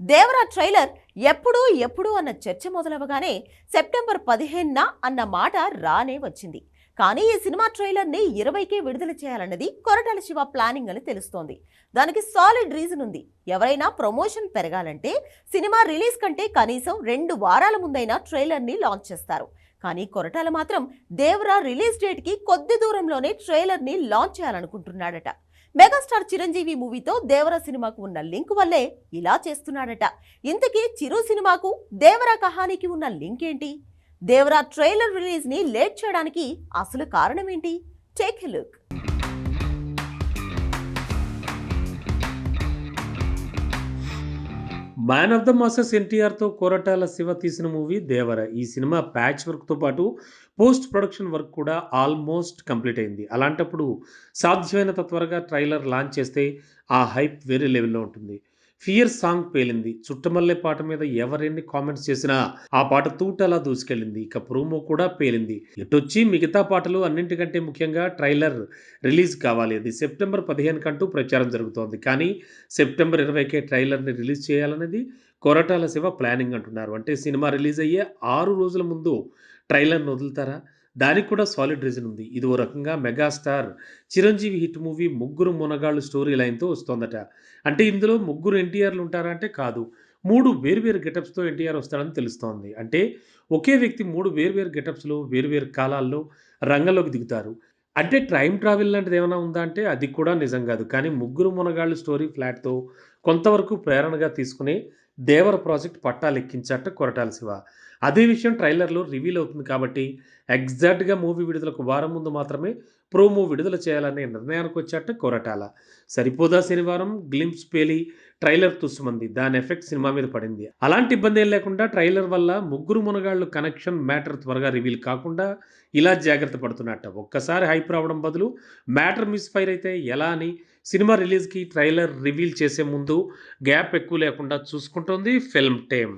Devara trailer ఎప్పుడు ఎప్పుడు అన్న చర్చ మొదలవగానే సెప్టెంబర్ పదిహేనున అన్న మాట రానే వచ్చింది. కానీ ఈ సినిమా ట్రైలర్ని ఇరవైకే విడుదల చేయాలన్నది కొరటాల శివ ప్లానింగ్ అని తెలుస్తోంది. దానికి సాలిడ్ రీజన్ ఉంది. ఎవరైనా ప్రమోషన్ పెరగాలంటే సినిమా రిలీజ్ కంటే కనీసం రెండు వారాల ముందైనా ట్రైలర్ని లాంచ్ చేస్తారు. కానీ కొరటాల మాత్రం దేవరా రిలీజ్ డేట్కి కొద్ది దూరంలోనే ట్రైలర్ని లాంచ్ చేయాలనుకుంటున్నాడట. మెగాస్టార్ చిరంజీవి మూవీతో దేవర సినిమాకు ఉన్న లింక్ వల్లే ఇలా చేస్తున్నాడట. ఇంతకీ చిరు సినిమాకు దేవర కహానికి ఉన్న లింక్ ఏంటి? దేవరా ట్రైలర్ రిలీజ్ని లేట్ చేయడానికి అసలు కారణం ఏంటి take look man of the masses ఎన్టీఆర్తో Koratala Siva తీసిన మూవీ దేవర. ఈ సినిమా ప్యాచ్ వర్క్తో పాటు పోస్ట్ ప్రొడక్షన్ వర్క్ కూడా ఆల్మోస్ట్ కంప్లీట్ అయింది. అలాంటప్పుడు సాధ్యమైనంత త్వరగా ట్రైలర్ లాంచ్ చేస్తే ఆ హైప్ వేరే లెవెల్లో ఉంటుంది. ఫియర్ సాంగ్ పేలింది. చుట్టమల్లె పాట మీద ఎవరెన్ని కామెంట్స్ చేసినా ఆ పాట తూటలా దూసుకెళ్ళింది. ఇక ప్రోమో కూడా పేలింది. ఇటొచ్చి మిగతా పాటలు అన్నింటికంటే ముఖ్యంగా ట్రైలర్ రిలీజ్ కావాలి. అది సెప్టెంబర్ పదిహేను కంటూ ప్రచారం జరుగుతోంది. కానీ సెప్టెంబర్ ఇరవైకే ట్రైలర్ని రిలీజ్ చేయాలనేది కొరటాల శివ ప్లానింగ్ అంటున్నారు. అంటే సినిమా రిలీజ్ అయ్యే ఆరు రోజుల ముందు ట్రైలర్ని వదులుతారా? దానికి కూడా సాలిడ్ రీజన్ ఉంది. ఇది ఓ రకంగా మెగాస్టార్ చిరంజీవి హిట్ మూవీ ముగ్గురు మునగాళ్ళు స్టోరీ లైన్తో వస్తోందట. అంటే ఇందులో ముగ్గురు ఎన్టీఆర్లు ఉంటారా అంటే కాదు. మూడు వేర్వేరు గెటప్స్తో ఎన్టీఆర్ వస్తాడని తెలుస్తోంది. అంటే ఒకే వ్యక్తి మూడు వేర్వేరు గెటప్స్లో వేర్వేరు కాలాల్లో రంగంలోకి దిగుతారు. అంటే టైం ట్రావెల్ లాంటిది ఏమైనా ఉందా అంటే అది కూడా నిజం కాదు. కానీ ముగ్గురు మునగాళ్ళు స్టోరీ ఫ్లాట్తో కొంతవరకు ప్రేరణగా తీసుకునే దేవర ప్రాజెక్ట్ పట్టాలెక్కించట కొరటాల శివ. అదే విషయం ట్రైలర్లో రివీల్ అవుతుంది కాబట్టి ఎగ్జాక్ట్గా మూవీ విడుదలకు వారం ముందు మాత్రమే ప్రోమో విడుదల చేయాలనే నిర్ణయానికి వచ్చాట కొరటాల. సరిపోదా శనివారం గ్లిమ్స్ పేలి ట్రైలర్ తుస్సుమంది దాని ఎఫెక్ట్ సినిమా మీద పడింది. అలాంటి ఇబ్బంది ఏం లేకుండా ట్రైలర్ వల్ల ముగ్గురు మునగాళ్ళు కనెక్షన్ మ్యాటర్ త్వరగా రివీల్ కాకుండా ఇలా జాగ్రత్త పడుతున్నట్ట. ఒక్కసారి హైప్ రావడం బదులు మ్యాటర్ మిస్ఫైర్ అయితే ఎలా అని సినిమా రిలీజ్కి ట్రైలర్ రివీల్ చేసే ముందు గ్యాప్ ఎక్కువ లేకుండా చూసుకుంటోంది ఫిల్మ్ టేమ్.